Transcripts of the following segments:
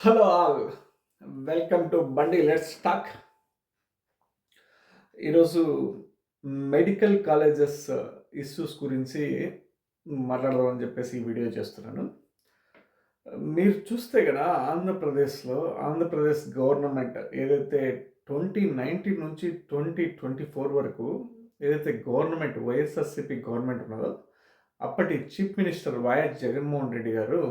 Hello all. Welcome to Bandi let's talk ఈరోజు medical colleges issues గురించి మాట్లాడదామని చెప్పేసి ఈ వీడియో చేస్తున్నాను. మీరు చూస్తే కదా ఆంధ్రప్రదేశ్లో ఆంధ్రప్రదేశ్ గవర్నమెంట్ ఏదైతే ట్వంటీ నైన్టీన్ నుంచి ట్వంటీ ట్వంటీ ఫోర్ వరకు ఏదైతే గవర్నమెంట్ వైఎస్ఆర్సీపీ గవర్నమెంట్ ఉన్నదో అప్పటి chief minister YS Jaganmohan Reddy garu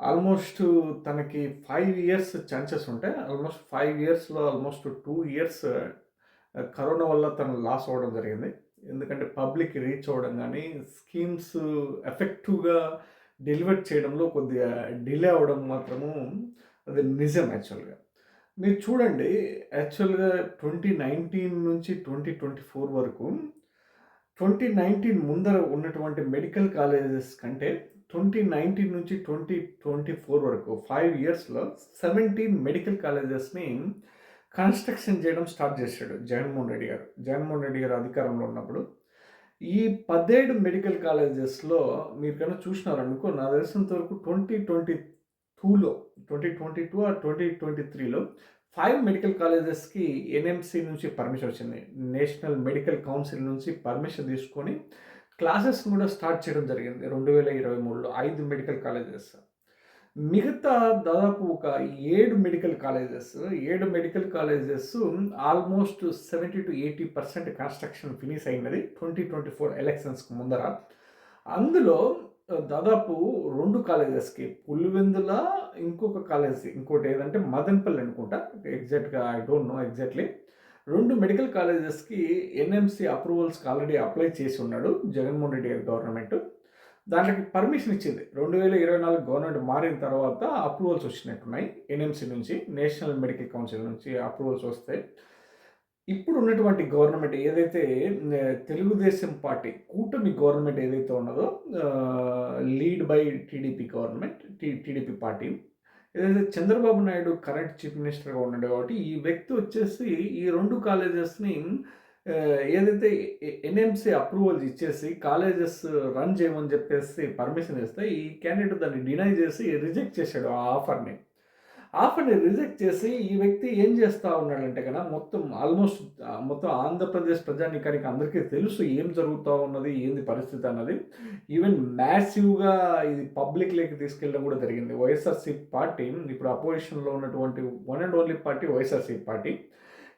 almost తనకి ఫైవ్ ఇయర్స్ ఛాన్సెస్ ఉంటాయి ఆల్మోస్ట్ ఫైవ్ ఇయర్స్లో ఆల్మోస్ట్ టూ ఇయర్స్ కరోనా వల్ల తను లాస్ అవ్వడం జరిగింది. ఎందుకంటే పబ్లిక్ రీచ్ అవ్వడం కానీ స్కీమ్స్ ఎఫెక్టివ్గా డెలివర్ చేయడంలో కొద్దిగా డిలే అవ్వడం మాత్రము అది నిజం యాక్చువల్గా. మీరు చూడండి యాక్చువల్గా ట్వంటీ నైన్టీన్ నుంచి ట్వంటీ ట్వంటీ ఫోర్ వరకు ట్వంటీ నైన్టీన్ ముందర ఉన్నటువంటి మెడికల్ కాలేజెస్ కంటే ట్వంటీ నైన్టీన్ నుంచి ట్వంటీ ట్వంటీ ఫోర్ వరకు ఫైవ్ ఇయర్స్లో సెవెంటీన్ మెడికల్ కాలేజెస్ని కన్స్ట్రక్షన్ చేయడం స్టార్ట్ చేశాడు జగన్మోహన్ రెడ్డి గారు. జగన్మోహన్ రెడ్డి గారు అధికారంలో ఉన్నప్పుడు ఈ పదిహేడు మెడికల్ కాలేజెస్లో మీరు కన్నా చూసినారనుకో నా తెలిసినంత వరకు ట్వంటీ ట్వంటీ టూలో twenty twenty two or twenty twenty త్రీలో ఫైవ్ మెడికల్ కాలేజెస్కి ఎన్ఎంసి నుంచి పర్మిషన్ వచ్చింది. నేషనల్ మెడికల్ కౌన్సిల్ నుంచి పర్మిషన్ తీసుకొని క్లాసెస్ కూడా స్టార్ట్ చేయడం జరిగింది రెండు వేల ఇరవై మూడులో ఐదు మెడికల్ కాలేజెస్. మిగతా దాదాపు ఒక ఏడు మెడికల్ కాలేజెస్ ఏడు medical colleges almost seventy to eighty percent construction finish అయినది ట్వంటీ ట్వంటీ ఫోర్ ఎలక్షన్స్కి ముందర. అందులో దాదాపు రెండు కాలేజెస్కి పులివెందుల ఇంకొక కాలేజ్ ఇంకోటి ఏదంటే మదన్పల్లి అనుకుంటా. ఎగ్జాక్ట్గా ఐ డోంట్ నో ఎగ్జాక్ట్లీ. రెండు మెడికల్ కాలేజెస్కి ఎన్ఎంసి అప్రూవల్స్కి ఆల్రెడీ అప్లై చేసి ఉన్నాడు జగన్మోహన్ రెడ్డి గారి గవర్నమెంట్. దాంట్లోకి పర్మిషన్ ఇచ్చింది. రెండు వేల ఇరవై నాలుగు గవర్నమెంట్ మారిన తర్వాత అప్రూవల్స్ వచ్చినట్టున్నాయి ఎన్ఎంసి నుంచి నేషనల్ మెడికల్ కౌన్సిల్ నుంచి అప్రూవల్స్ వస్తాయి ఇప్పుడు ఉన్నటువంటి గవర్నమెంట్ ఏదైతే తెలుగుదేశం పార్టీ కూటమి గవర్నమెంట్ ఏదైతే ఉన్నదో lead by TDP government T TDP party ఏదైతే చంద్రబాబు నాయుడు కరెంట్ చీఫ్ మినిస్టర్గా ఉన్నాడు కాబట్టి ఈ వ్యక్తి వచ్చేసి ఈ రెండు కాలేజెస్ని ఏదైతే ఎన్ఎంసి అప్రూవల్స్ ఇచ్చేసి కాలేజెస్ రన్ చేయమని చెప్పేసి పర్మిషన్ ఇస్తే ఈ క్యాండిడేట్ దాన్ని డినై చేసి రిజెక్ట్ చేశాడు ఆ ఆఫర్ని. ఆఫర్ని రిజెక్ట్ చేసి ఈ వ్యక్తి ఏం చేస్తూ ఉన్నాడంటే కదా మొత్తం ఆల్మోస్ట్ మొత్తం ఆంధ్రప్రదేశ్ ప్రజానికానికి అందరికీ తెలుసు ఏం జరుగుతూ ఉన్నది ఏంది పరిస్థితి అన్నది. ఈవెన్ మ్యాసివ్గా ఇది పబ్లిక్లోకి తీసుకెళ్ళడం కూడా జరిగింది. వైఎస్ఆర్సీ పార్టీ ఇప్పుడు అపోజిషన్లో ఉన్నటువంటి one and only party YSRC party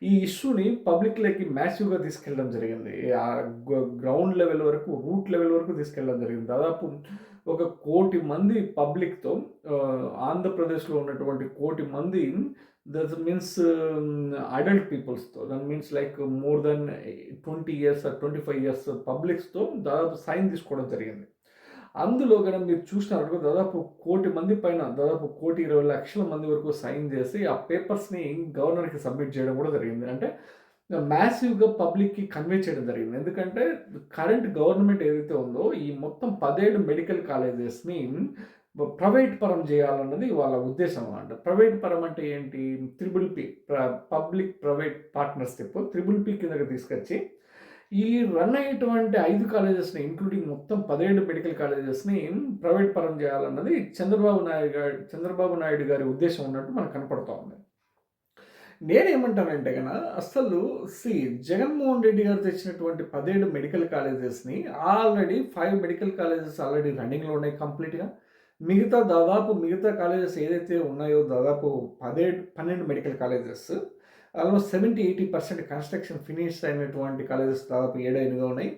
ఈ ఇష్యూని పబ్లిక్లోకి మ్యాసివ్గా తీసుకెళ్ళడం జరిగింది. గ్రౌండ్ లెవెల్ వరకు రూట్ లెవెల్ వరకు తీసుకెళ్ళడం జరిగింది. దాదాపు ఒక కోటి మంది పబ్లిక్తో ఆంధ్రప్రదేశ్లో ఉన్నటువంటి కోటి మంది that means adult పీపుల్స్తో that means like more than twenty years twenty five years పబ్లిక్స్తో దాదాపు సైన్ తీసుకోవడం జరిగింది. అందులో కనుక మీరు చూసినారు దాదాపు కోటి మంది పైన దాదాపు కోటి ఇరవై లక్షల మంది వరకు సైన్ చేసి ఆ పేపర్స్ని గవర్నర్కి సబ్మిట్ చేయడం కూడా జరిగింది. అంటే మ్యాసివ్గా పబ్లిక్కి కన్వే చేయడం జరిగింది. ఎందుకంటే కరెంట్ గవర్నమెంట్ ఏదైతే ఉందో ఈ మొత్తం పదిహేడు మెడికల్ కాలేజెస్ని ప్రైవేట్ పరం చేయాలన్నది వాళ్ళ ఉద్దేశం అనమాట ప్రైవేట్ పరం అంటే ఏంటి? Triple P public private partnership triple P కిందకి తీసుకొచ్చి ఈ రన్ అయ్యేటువంటి ఐదు కాలేజెస్ని ఇంక్లూడింగ్ మొత్తం పదిహేడు మెడికల్ కాలేజెస్ని ప్రైవేట్ పరం చేయాలన్నది చంద్రబాబు నాయుడు గారి చంద్రబాబు నాయుడు గారి ఉద్దేశం ఉన్నట్టు మనకు కనపడుతూ ఉంది నేనేమంటానంటే కన అసలు సి జగన్మోహన్ రెడ్డి గారు తెచ్చినటువంటి పదిహేడు medical కాలేజెస్ని already five medical colleges already రన్నింగ్లో ఉన్నాయి కంప్లీట్గా. మిగతా దాదాపు మిగతా కాలేజెస్ ఏదైతే ఉన్నాయో దాదాపు పదిహేడు పన్నెండు medical colleges almost seventy eighty percent construction finish అయినటువంటి కాలేజెస్ దాదాపు ఏడైనగా ఉన్నాయి.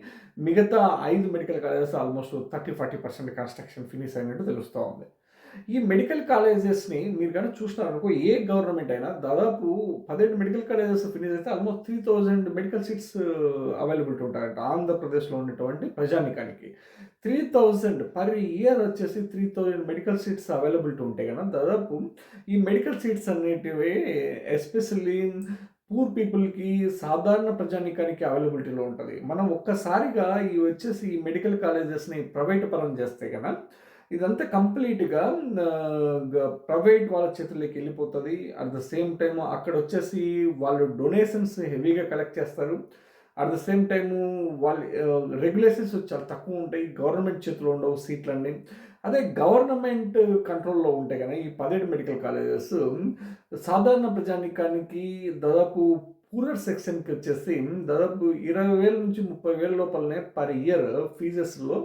మిగతా ఐదు medical colleges almost thirty forty percent construction finish అయినట్టు తెలుస్తూ ఉంది. ఈ మెడికల్ కాలేజెస్ని మీరు కానీ చూసినారనుకో ఏ గవర్నమెంట్ అయినా దాదాపు పదిహేడు మెడికల్ కాలేజెస్ ఫినిష్ అయితే almost three thousand medical seats availability ఉంటాయంట ఆంధ్రప్రదేశ్లో ఉన్నటువంటి ప్రజానికానికి. త్రీ థౌజండ్ పర్ ఇయర్ వచ్చేసి three thousand medical seats availability ఉంటాయి కదా దాదాపు ఈ మెడికల్ సీట్స్ అనేటివి ఎస్పెషల్లీ పూర్ పీపుల్కి సాధారణ ప్రజానికానికి అవైలబిలిటీలో ఉంటుంది. మనం ఒక్కసారిగా ఈ వచ్చేసి ఈ మెడికల్ కాలేజెస్ని ప్రైవేట్ పరం చేస్తే కదా ఇదంతా కంప్లీట్గా ప్రైవేట్ వాళ్ళ చేతుల్లోకి వెళ్ళిపోతుంది. అట్ ద సేమ్ టైం అక్కడ వచ్చేసి వాళ్ళు డొనేషన్స్ హెవీగా కలెక్ట్ చేస్తారు. అట్ ద సేమ్ టైము వాళ్ళ రెగ్యులేషన్స్ చాలా తక్కువ ఉంటాయి. గవర్నమెంట్ చేతిలో ఉండవు సీట్లన్నీ. అదే గవర్నమెంట్ కంట్రోల్‌లో ఉంటాయి కానీ ఈ 17 మెడికల్ కాలేజెస్. సాధారణ ప్రజానికానికి దాదాపు పూరర్ సెక్షన్‌కి వచ్చేసి దాదాపు ఇరవై వేల నుంచి ముప్పై వేల లోపలనే పర్ ఇయర్ ఫీజెస్‌లో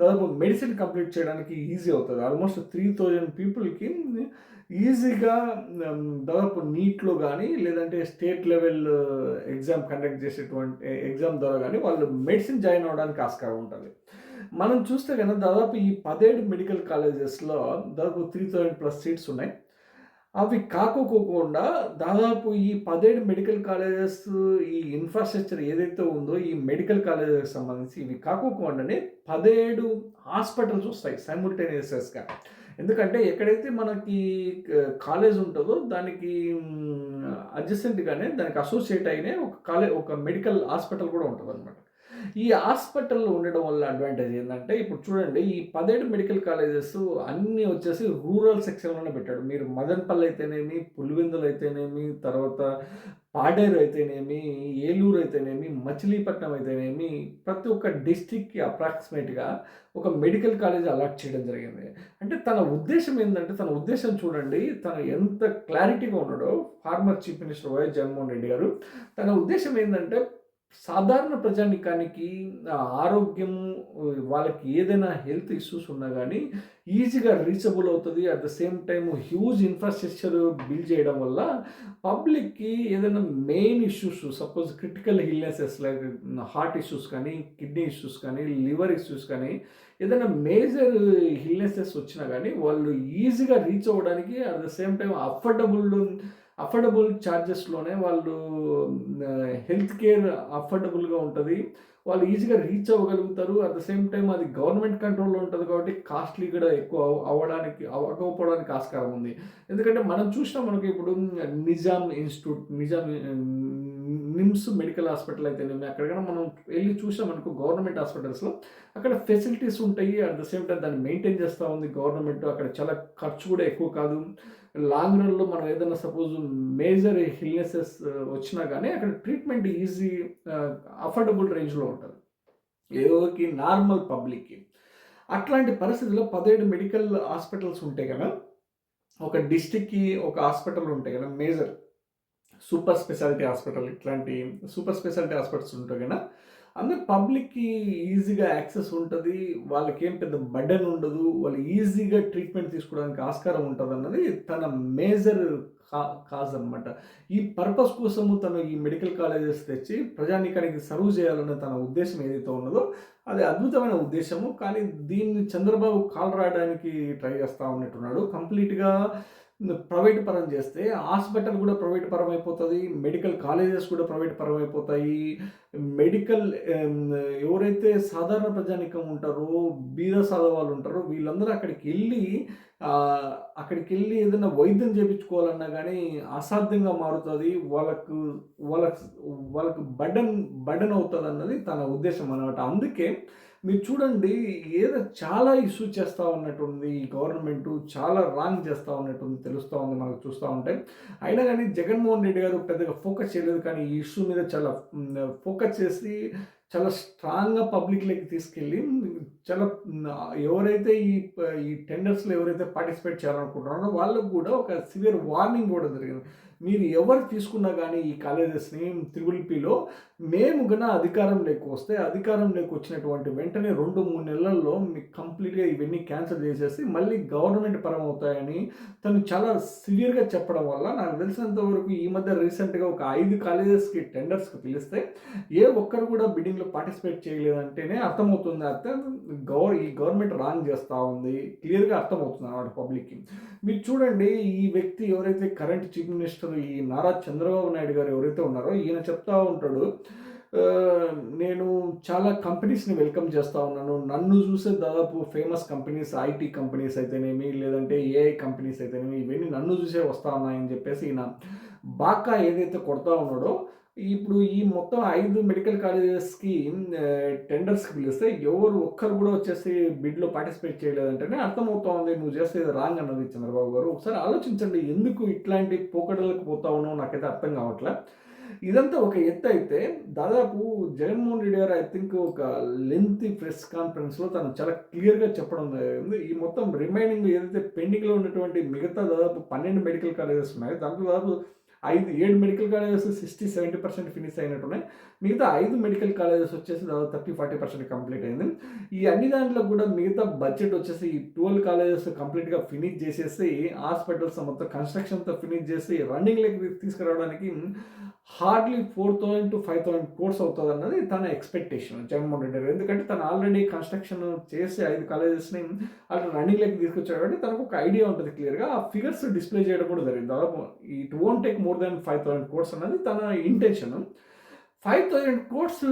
దాదాపు మెడిసిన్ కంప్లీట్ చేయడానికి ఈజీ అవుతుంది ఆల్మోస్ట్ 3000 పీపుల్‌కి ఈజీగా దాదాపు నీట్‌లో కానీ లేదంటే స్టేట్ లెవెల్ ఎగ్జామ్ కండక్ట్ చేసేటువంటి ఎగ్జామ్ ద్వారా కానీ వాళ్ళు మెడిసిన్ జాయిన్ అవ్వడానికి ఆస్కారం ఉంటుంది మనం చూస్తే కనుక దాదాపు ఈ 17 మెడికల్ కాలేజెస్‌లో దాదాపు 3000 ప్లస్ సీట్స్ ఉన్నాయి. అవి కాకోకోకుండా దాదాపు ఈ 17 మెడికల్ కాలేజెస్ ఈ ఇన్‌ఫ్రాస్ట్రక్చర్ ఏదైతే ఉందో ఈ మెడికల్ కాలేజెస్‌కి సంబంధించి ఇవి కాకోకుండానే 17 హాస్పిటల్స్ వస్తాయి సైమల్టేనియస్‌గా. ఎందుకంటే ఎక్కడైతే మనకి కాలేజ్ ఉంటుందో దానికి హ్మ్, అడ్జసెంట్‌గానే దానికి అసోసియేట్ అయినే ఒక కాలేజ్ ఒక మెడికల్ హాస్పిటల్ కూడా ఉంటదనమాట. ఈ హాస్పిటల్లో ఉండడం వల్ల అడ్వాంటేజ్ ఏంటంటే ఇప్పుడు చూడండి ఈ 17 మెడికల్ కాలేజెస్ అన్నీ వచ్చేసి రూరల్ సెక్షన్‌లోనే పెట్టాడు. మీరు మదన్పల్లి అయితేనేమి, పులివెందులు అయితేనేమి, తర్వాత పాడేరు అయితేనేమి, ఏలూరు అయితేనేమి, మచిలీపట్నం అయితేనేమి ప్రతి ఒక్క డిస్టిక్కి అప్రాక్సిమేట్‌గా ఒక మెడికల్ కాలేజ్ అలాట్ చేయడం జరిగింది. అంటే తన ఉద్దేశం ఏంటంటే తన ఉద్దేశం చూడండి తను ఎంత క్లారిటీగా ఉన్నాడో former chief minister YS Jaganmohan Reddy గారు. తన ఉద్దేశం ఏంటంటే సాధారణ ప్రజానికానికి ఆరోగ్యము వాళ్ళకి ఏదైనా హెల్త్ ఇష్యూస్ ఉన్నా కానీ ఈజీగా రీచబుల్ అవుతుంది. At the same time huge infrastructure build చేయడం వల్ల పబ్లిక్‌కి ఏదైనా main issues suppose critical illnesses like heart issues కానీ, కిడ్నీ ఇష్యూస్ కానీ, లివర్ ఇష్యూస్ కానీ ఏదైనా మేజర్ ఇల్‌నెసెస్ వచ్చినా కానీ వాళ్ళు ఈజీగా రీచ్ అవ్వడానికి at the same time affordable affordable చార్జెస్‌లోనే వాళ్ళు హెల్త్ కేర్ అఫోర్డబుల్‌గా ఉంటుంది వాళ్ళు ఈజీగా రీచ్ అవ్వగలుగుతారు. అట్ ద సేమ్ టైం అది గవర్నమెంట్ కంట్రోల్‌లో ఉంటుంది కాబట్టి కాస్ట్‌లీ కూడా ఎక్కువ అవ్ అవ్వడానికి అవ్వకపోవడానికి ఆస్కారం ఉంది. ఎందుకంటే మనం చూసినా మనకి ఇప్పుడు Nizam institute, Nizam NIMS medical hospital అయితేనేమి అక్కడికైనా మనం వెళ్ళి వెళ్ళి మనకు గవర్నమెంట్ హాస్పిటల్స్‌లో అక్కడ ఫెసిలిటీస్ ఉంటాయి. అట్ ద సేమ్ టైమ్ దాన్ని మెయింటైన్ చేస్తూ ఉంది గవర్నమెంట్. అక్కడ చాలా ఖర్చు కూడా ఎక్కువ కాదు. లాంగ్ రన్‌లో మనం ఏదైనా సపోజ్ మేజర్ హిల్నెసెస్ వచ్చినా కానీ అక్కడ ట్రీట్మెంట్ ఈజీ అఫోర్డబుల్ రేంజ్‌లో ఉంటుంది. ఎవరికి నార్మల్ పబ్లిక్‌కి. అట్లాంటి పరిస్థితిలో 17 మెడికల్ హాస్పిటల్స్ ఉంటాయి కదా. ఒక డిస్టిక్కి ఒక హాస్పిటల్ ఉంటే కదా మేజర్. సూపర్ స్పెషాలిటీ హాస్పిటల్ ఇట్లాంటి సూపర్ స్పెషాలిటీ హాస్పిటల్స్ ఉంటాయి కదా అందరు పబ్లిక్‌కి ఈజీగా యాక్సెస్ ఉంటుంది వాళ్ళకి ఏం పెద్ద బర్డెన్ ఉండదు. వాళ్ళు ఈజీగా ట్రీట్మెంట్ తీసుకోవడానికి ఆస్కారం ఉంటుంది అన్నది తన మేజర్ కా కాజ్ అనమాట. ఈ పర్పస్ కోసము తను ఈ మెడికల్ కాలేజెస్ తెచ్చి ప్రజానీకానికి సర్వ్ చేయాలన్న తన ఉద్దేశం ఏదైతే ఉన్నదో అది అద్భుతమైన ఉద్దేశము కానీ దీన్ని చంద్రబాబు కాల్ రాయడానికి ట్రై చేస్తూ ఉన్నట్టున్నాడు. కంప్లీట్‌గా ప్రైవేట్ పరం చేస్తే హాస్పిటల్ కూడా ప్రైవేట్ పరం అయిపోతుంది మెడికల్ కాలేజెస్ కూడా ప్రైవేట్ పరం అయిపోతాయి. మెడికల్ ఎవరైతే సాధారణ ప్రజానికం ఉంటారో, బీద సాధవాళ్ళు ఉంటారో వీళ్ళందరూ అక్కడికెళ్ళి అక్కడికి అక్కడికెళ్ళి ఏదైనా వైద్యం చేపించుకోవాలన్నా కానీ అసాధ్యంగా మారుతుంది వాళ్ళకు వాళ్ళకు వాళ్ళకు బడెన్ అవుతుంది అన్నది తన ఉద్దేశం అనమాట అందుకే మీరు చూడండి ఏదో చాలా ఇష్యూ చేస్తూ ఉన్నట్టుంది ఈ గవర్నమెంటు. చాలా రాంగ్ చేస్తూ ఉన్నట్టుంది తెలుస్తూ ఉంది మనకు చూస్తూ ఉంటే. అయినా కానీ జగన్మోహన్ రెడ్డి గారు పెద్దగా ఫోకస్ చేయలేదు. కానీ ఈ ఇష్యూ మీద చాలా ఫోకస్ చేసి చాలా స్ట్రాంగ్‌గా పబ్లిక్‌లోకి తీసుకెళ్ళి చాలా ఎవరైతే ఈ ఈ టెండర్స్‌లో ఎవరైతే పార్టిసిపేట్ చేయాలనుకుంటున్నారో వాళ్ళకు కూడా ఒక సివియర్ వార్నింగ్ కూడా జరిగింది. మీరు ఎవరు తీసుకున్నా కానీ ఈ కాలేజెస్‌ని త్రిగుల్పీలో మేము గన అధికారం వస్తే అధికారం వచ్చినటువంటి వెంటనే 2, 3 నెలల్లో మీకు కంప్లీట్‌గా ఇవన్నీ క్యాన్సిల్ చేసేసి మళ్ళీ గవర్నమెంట్ పరం అవుతాయని తను చాలా సివియర్‌గా చెప్పడం వల్ల నాకు తెలిసినంత వరకు ఈ మధ్య రీసెంట్‌గా ఒక ఐదు కాలేజెస్‌కి టెండర్స్‌కి పిలిస్తే ఏ ఒక్కరు కూడా బిడ్డింగ్‌లో పార్టిసిపేట్ చేయలేదంటేనే అర్థమవుతుంది. అర్థం గవర్ ఈ గవర్నమెంట్ రాంగ్ చేస్తూ ఉంది. క్లియర్‌గా అర్థమవుతుంది అనమాట పబ్లిక్‌కి. మీరు చూడండి ఈ వ్యక్తి ఎవరైతే కరెంట్ చీఫ్ మినిస్టర్ ఈ నారా చంద్రబాబు నాయుడు గారు ఎవరైతే ఉన్నారో ఈయన చెప్తా ఉంటాడు. నేను చాలా కంపెనీస్‌ని వెల్కమ్ చేస్తూ ఉన్నాను. నన్ను చూసే దాదాపు ఫేమస్ కంపెనీస్ ఐటీ కంపెనీస్ అయితేనేమి, లేదంటే ఏఐ కంపెనీస్ అయితేనేమి ఇవన్నీ నన్ను చూసే వస్తూ ఉన్నాయని చెప్పేసి ఈయన బాకా ఏదైతే కొడతా ఉన్నాడో ఇప్పుడు ఈ మొత్తం ఐదు మెడికల్ కాలేజెస్‌కి టెండర్స్‌కి పిలిస్తే ఎవరు ఒక్కరు కూడా వచ్చేసి బిడ్‌లో పార్టిసిపేట్ చేయలేదంటేనే అర్థమవుతోంది నువ్వు చేసేది రాంగ్ అన్నది చంద్రబాబు గారు. ఒకసారి ఆలోచించండి. ఎందుకు ఇట్లాంటి పోకడలకు పోతా ఉన్నావు నాకైతే అర్థం కావట్లే. ఇదంతా ఒక ఎత్తు అయితే దాదాపు జగన్మోహన్ రెడ్డి గారు ఐ థింక్ ఒక లెంతీ ప్రెస్ కాన్ఫరెన్స్లో తను చాలా క్లియర్గా చెప్పడం జరిగింది ఈ మొత్తం రిమైనింగ్ ఏదైతే పెండింగ్లో ఉన్నటువంటి మిగతా దాదాపు పన్నెండు మెడికల్ కాలేజెస్ ఉన్నాయి దాంట్లో దాదాపు ఐదు ఏడు medical colleges sixty seventy percent finish అయినట్టున్నాయి. మిగతా ఐదు మెడికల్ కాలేజెస్ వచ్చేసి దాదాపు థర్టీ ఫార్టీ పర్సెంట్ కంప్లీట్ అయింది. ఈ అన్ని దాంట్లో కూడా మిగతా బడ్జెట్ వచ్చేసి ఈ ట్వెల్వ్ కాలేజెస్ కంప్లీట్గా ఫినిష్ చేసేసి హాస్పిటల్స్ మొత్తం కన్స్ట్రక్షన్తో ఫినిష్ చేసి రన్నింగ్ లెక్ తీసుకురావడానికి hardly four thousand to five thousand crores అవుతుంది అన్నది తన ఎక్స్పెక్టేషన్ జగన్మోహన్ రెడ్డి గారు. ఎందుకంటే తను ఆల్రెడీ కన్స్ట్రక్షన్ చేసి ఐదు కాలేజెస్ని అక్కడ రన్నింగ్ లెక్క తీసుకొచ్చాడు కాబట్టి తనకు ఒక ఐడియా ఉంటుంది క్లియర్గా ఆ ఫిగర్స్ డిస్ప్లే చేయడం కూడా జరిగింది. దాదాపు it won't take more than five thousand crores అన్నది తన intention five thousand crores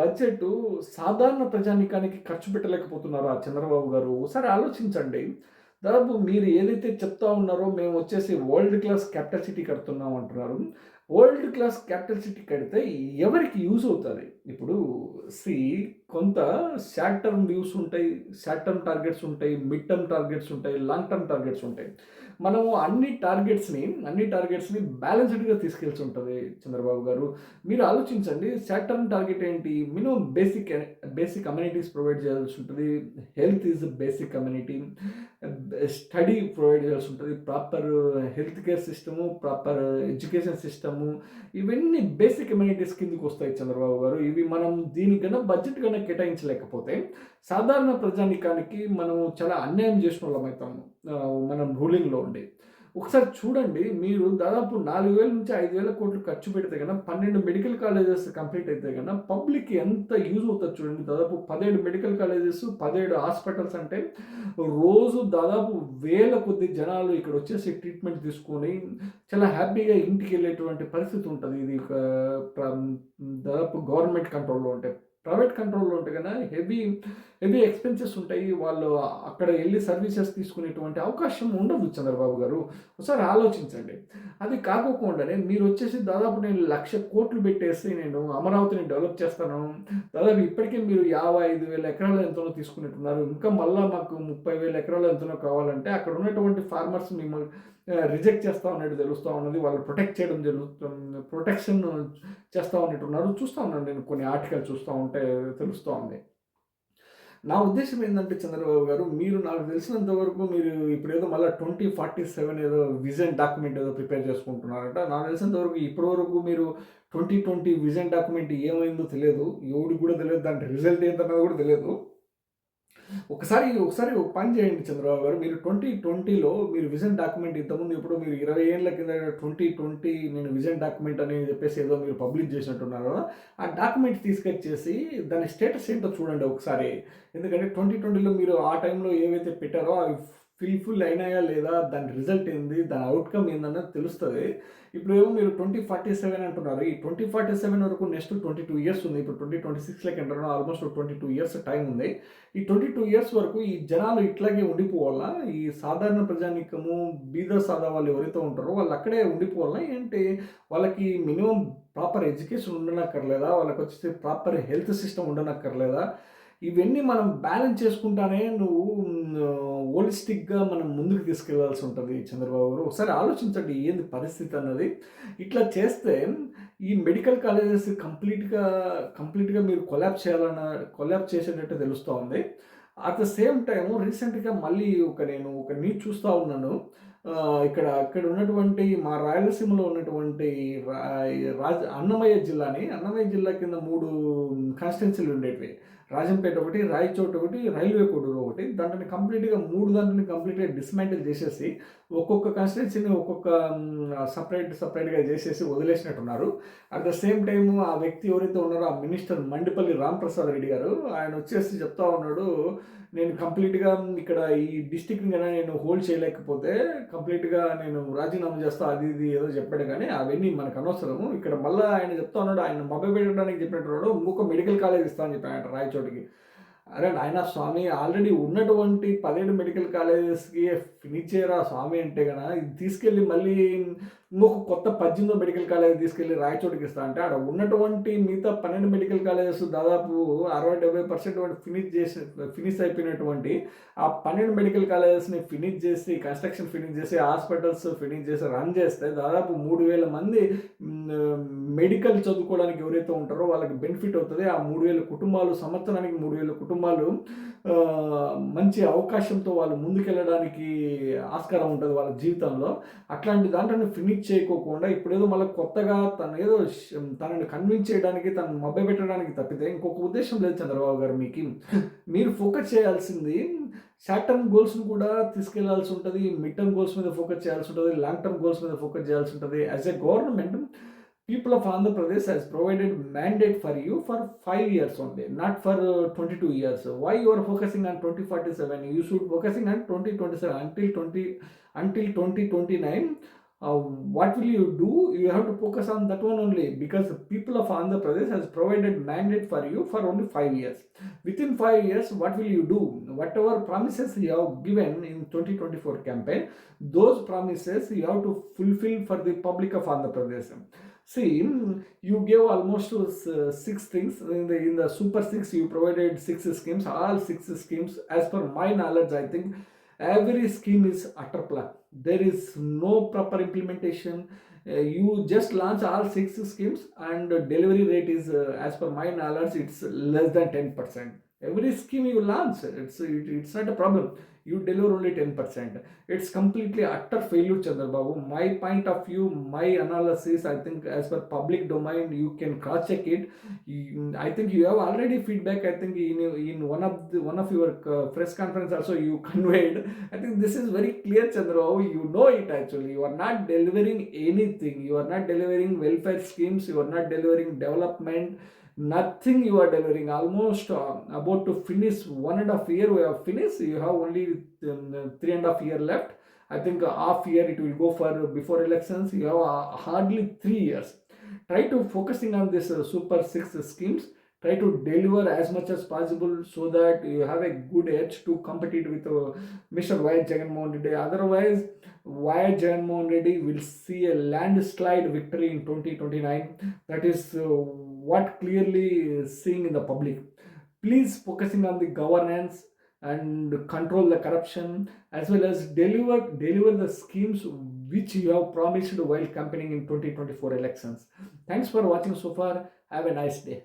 budget సాధారణ ప్రజానికానికి ఖర్చు పెట్టలేకపోతున్నారు ఆ చంద్రబాబు గారు? ఒకసారి ఆలోచించండి. దాదాపు మీరు ఏదైతే చెప్తా ఉన్నారో మేము వచ్చేసి వరల్డ్ క్లాస్ కెపాసిటీ కడుతున్నాం అంటున్నారు. వరల్డ్ క్లాస్ క్యాపిటల్ సిటీ కడితే ఎవరికి యూజ్ అవుతుంది? ఇప్పుడు సి కొంత షార్ట్ టర్మ్ వ్యూస్ ఉంటాయి షార్ట్ టర్మ్ టార్గెట్స్ ఉంటాయి మిడ్ టర్మ్ టార్గెట్స్ ఉంటాయి లాంగ్ టర్మ్ టార్గెట్స్ ఉంటాయి. మనము అన్ని టార్గెట్స్ని అన్ని టార్గెట్స్ని బ్యాలెన్స్డ్గా తీసుకెళ్సి ఉంటుంది చంద్రబాబు గారు. మీరు ఆలోచించండి షార్ట్ టర్మ్ టార్గెట్ ఏంటి? Minimum basic basic communities provide చేయాల్సి ఉంటుంది. Health is basic community study provide చేయాల్సి ఉంటుంది. Proper health care system proper education system ఇవన్నీ బేసిక్ ఎమ్యూనిటీస్ కిందకి వస్తాయి చంద్రబాబు గారు. ఇవి మనం దీనికన్నా బడ్జెట్ కన్నా కేటాయించలేకపోతే సాధారణ ప్రజానికానికి మనం చాలా అన్యాయం చేసిన వాళ్ళం అవుతాము మనం రూలింగ్లో ఉండే. ఒకసారి చూడండి మీరు దాదాపు నాలుగు వేల నుంచి ఐదు వేల కోట్లు ఖర్చు పెడితే కన్నా పన్నెండు మెడికల్ కాలేజెస్ కంప్లీట్ అయితే కన్నా పబ్లిక్ ఎంత యూజ్ అవుతుంది చూడండి. దాదాపు పదిహేడు మెడికల్ కాలేజెస్ పదిహేడు హాస్పిటల్స్ అంటే రోజు దాదాపు వేల కొద్ది జనాలు ఇక్కడ వచ్చేసి ట్రీట్మెంట్ తీసుకొని చాలా హ్యాపీగా ఇంటికి వెళ్ళేటువంటి పరిస్థితి ఉంటుంది. ఇది దాదాపు గవర్నమెంట్ కంట్రోల్లో ఉంటాయి ప్రైవేట్ కంట్రోల్లో ఉంటే కన్నా హెవీ హెవీ ఎక్స్పెన్సెస్ ఉంటాయి వాళ్ళు అక్కడ వెళ్ళి సర్వీసెస్ తీసుకునేటువంటి అవకాశం ఉండదు చంద్రబాబు గారు. ఒకసారి ఆలోచించండి. అది కాకోకుండానే మీరు వచ్చేసి దాదాపు నేను లక్ష కోట్లు పెట్టేసి నేను అమరావతిని డెవలప్ చేస్తాను. దాదాపు ఇప్పటికే మీరు యాభై ఐదు వేల ఎకరాలు ఎంతనో తీసుకునేట్టున్నారు ఇంకా మళ్ళీ మాకు ముప్పై వేల ఎకరాలు ఎంతనో కావాలంటే అక్కడ ఉన్నటువంటి ఫార్మర్స్ మిమ్మల్ని రిజెక్ట్ చేస్తూ ఉన్నట్టు తెలుస్తూ ఉన్నది. వాళ్ళు ప్రొటెక్ట్ చేయడం జరుగుతుంది ప్రొటెక్షన్ చేస్తూ ఉన్నట్టున్నారు. చూస్తూ ఉన్నాను నేను కొన్ని ఆర్టికల్ చూస్తూ ఉంటే తెలుస్తూ ఉంది. నా ఉద్దేశం ఏంటంటే చంద్రబాబు గారు మీరు నాకు తెలిసినంత వరకు మీరు ఇప్పుడు ఏదో మళ్ళీ ట్వంటీ ఫార్టీ సెవెన్ ఏదో విజన్ డాక్యుమెంట్ ఏదో ప్రిపేర్ చేసుకుంటున్నారంట. నాకు తెలిసినంత వరకు ఇప్పటి వరకు మీరు ట్వంటీ ట్వంటీ విజన్ డాక్యుమెంట్ ఏమైందో తెలియదు. ఎవడికి కూడా తెలియదు దాని రిజల్ట్ ఏంటన్నది కూడా తెలియదు. ఒకసారి ఒకసారి ఒక పని చేయండి చంద్రబాబు గారు. మీరు ట్వంటీ ట్వంటీలో మీరు విజన్ డాక్యుమెంట్ ఇంతకుముందు ఇప్పుడు మీరు ఇరవై ఏళ్ళ కింద ట్వంటీ ట్వంటీ నేను విజన్ డాక్యుమెంట్ అని చెప్పేసి ఏదో మీరు పబ్లిష్ చేసినట్టున్నారు ఆ డాక్యుమెంట్ తీసుకొచ్చేసి దాని స్టేటస్ ఏంటో చూడండి ఒకసారి. ఎందుకంటే ట్వంటీ ట్వంటీలో మీరు ఆ టైంలో ఏవైతే పెట్టారో అవి ఫిల్ఫుల్ అయినాయా లేదా దాని రిజల్ట్ ఏంది దాని అవుట్కమ్ ఏందన్నది తెలుస్తుంది. ఇప్పుడు ఏమో మీరు ట్వంటీ ఫార్టీ సెవెన్ అంటున్నారు. ఈ ట్వంటీ ఫార్టీ సెవెన్ వరకు నెక్స్ట్ ట్వంటీ టూ ఇయర్స్ ఉంది. ఇప్పుడు ట్వంటీ ట్వంటీ సిక్స్లోకి అంటున్నారు almost twenty two years time ఉంది. ఈ ట్వంటీ టూ ఇయర్స్ వరకు ఈ జనాలు ఇట్లాగే ఉండిపోవాలా? ఈ సాధారణ ప్రజానికము బీద సాదా వాళ్ళు ఎవరైతే ఉంటారో వాళ్ళు అక్కడే ఉండిపోవాలా? ఏంటి? వాళ్ళకి మినిమం ప్రాపర్ ఎడ్యుకేషన్ ఉండనక్కర్లేదా? వాళ్ళకి వచ్చేసి ప్రాపర్ హెల్త్ సిస్టమ్ ఉండనక్కర్లేదా? ఇవన్నీ మనం బ్యాలెన్స్ చేసుకుంటానే నువ్వు హోలిస్టిక్గా మనం ముందుకు తీసుకెళ్ళాల్సి ఉంటుంది చంద్రబాబు గారు. ఒకసారి ఆలోచించండి ఏంది పరిస్థితి అన్నది. ఇట్లా చేస్తే ఈ మెడికల్ కాలేజెస్ కంప్లీట్గా కంప్లీట్గా మీరు కొలాబ్ చేయాలన్న కొలాబ్ చేసేటట్టు తెలుస్తూ ఉంది. అట్ ద సేమ్ టైం రీసెంట్గా మళ్ళీ ఒక నేను ఒక న్యూస్ చూస్తూ ఉన్నాను. ఇక్కడ ఇక్కడ ఉన్నటువంటి మా రాయలసీమలో ఉన్నటువంటి రాజ అన్నమయ్య జిల్లాని అన్నమయ్య జిల్లా కింద మూడు కాన్స్టిట్యున్సీలు ఉండేటివి. రాజంపేట ఒకటి రాయచోట్ ఒకటి రైల్వే కోడూరు ఒకటి. దాంట్లో కంప్లీట్గా మూడు దాంట్లో కంప్లీట్గా డిస్మాంటిల్ చేసేసి ఒక్కొక్క కాన్స్టిట్యున్సీని ఒక్కొక్క సపరేట్ సపరేట్గా చేసేసి వదిలేసినట్టున్నారు. అట్ ద సేమ్ టైం ఆ వ్యక్తి ఎవరైతే ఉన్నారో ఆ మినిస్టర్ మండిపల్లి రాంప్రసాద్ రెడ్డి గారు ఆయన వచ్చేసి చెప్తా ఉన్నాడు నేను కంప్లీట్గా ఇక్కడ ఈ డిస్టిక్ని కన్నా నేను హోల్డ్ చేయలేకపోతే కంప్లీట్గా నేను రాజీనామా చేస్తా అది ఇది ఏదో చెప్పాడు. కానీ అవన్నీ మనకు అనవసరము ఇక్కడ మళ్ళీ ఆయన చెప్తా ఉన్నాడు ఆయన మొబైల్ పెట్టడానికి చెప్పినట్టు ఇంకొక మెడికల్ కాలేజ్ ఇస్తా అని చెప్పాడు చోటికి. అరే నాయన స్వామి ఆల్రెడీ ఉన్నటువంటి పదిహేడు మెడికల్ కాలేజెస్కి ఫినిష్ చేయరా స్వామి అంటే కదా ఇది తీసుకెళ్ళి మళ్ళీ ఇంకొక కొత్త పద్దెనిమిదో మెడికల్ కాలేజ్ తీసుకెళ్ళి రాయచోటికి ఇస్తా అంటే ఆడ ఉన్నటువంటి మిగతా పన్నెండు మెడికల్ కాలేజెస్ దాదాపు అరవై డెబ్బై పర్సెంట్ ఫినిష్ చేసి ఫినిష్ అయిపోయినటువంటి ఆ పన్నెండు మెడికల్ కాలేజెస్ని ఫినిష్ చేసి కన్స్ట్రక్షన్ ఫినిష్ చేసి హాస్పిటల్స్ ఫినిష్ చేసి రన్ చేస్తే దాదాపు మూడు వేల మంది మెడికల్ చదువుకోవడానికి ఎవరైతే ఉంటారో వాళ్ళకి బెనిఫిట్ అవుతుంది. ఆ మూడు వేల కుటుంబాలు సంవత్సరానికి మూడు వేల కుటుంబాలు మంచి అవకాశంతో వాళ్ళు ముందుకెళ్ళడానికి ఆస్కారం ఉంటుంది వాళ్ళ జీవితంలో. అట్లాంటి దాంట్లో ఫినిష్ చేయకోకుండా ఇప్పుడేదో మళ్ళీ కొత్తగా తను ఏదో తనని కన్విన్స్ చేయడానికి తను మభ్య పెట్టడానికి తప్పితే ఇంకొక ఉద్దేశం లేదు చంద్రబాబు గారు మీకు మీరు ఫోకస్ చేయాల్సింది షార్ట్ టర్మ్ గోల్స్ని కూడా తీసుకెళ్ళాల్సి ఉంటుంది మిడ్ టర్మ్ గోల్స్ మీద ఫోకస్ చేయాల్సి ఉంటుంది లాంగ్ టర్మ్ గోల్స్ మీద ఫోకస్ చేయాల్సి ఉంటుంది as a government people of Andhra Pradesh has provided mandate for you for five years only, not for uh, 22 years. Why you are focusing on 2047? You should focusing on 2027 until 20 until 2029. Uh, what will you do? You have to focus on that one only because the people of Andhra Pradesh has provided mandate for you for only five years. Within five years, what will you do? Whatever promises you have given in 2024 campaign, those promises you have to fulfill for the public of Andhra Pradesh. See, you gave almost uh, six things in the in the Super Six. You provided six schemes, all six schemes. As per my knowledge, I think every scheme is utter plug. There is no proper implementation. Uh, you just launch all six schemes, and delivery rate is, uh, as per my knowledge, it's less than ten percent. Every scheme you launch, it's it, it's not a problem. You deliver only ten percent. It's completely utter failure, Chandrababu. My point of view, my analysis, I think as per public domain, you can cross check it. You- I think you have already feedback. I think in in one of the one of your uh, press conference also you conveyed. I think this is very clear, Chandrababu. You know it actually. You are not delivering anything. You are not delivering welfare schemes. You are not delivering development nothing you are delivering almost uh, about to finish one and a half year we have finished. You have only um, three and a half year left. I think a half year it will go for before elections. You have uh, hardly three years. Try to focusing on this uh, super six schemes. Try to deliver as much as possible so that you have a good edge to compete with uh, mr y jaganmohan reddy. Otherwise y jaganmohan reddy will see a landslide victory in 2029 that is uh, what clearly is seeing in the public. Please focusing on the governance and control the corruption as well as deliver deliver the schemes which you have promised while campaigning in 2024 elections. Thanks for watching so far. Have a nice day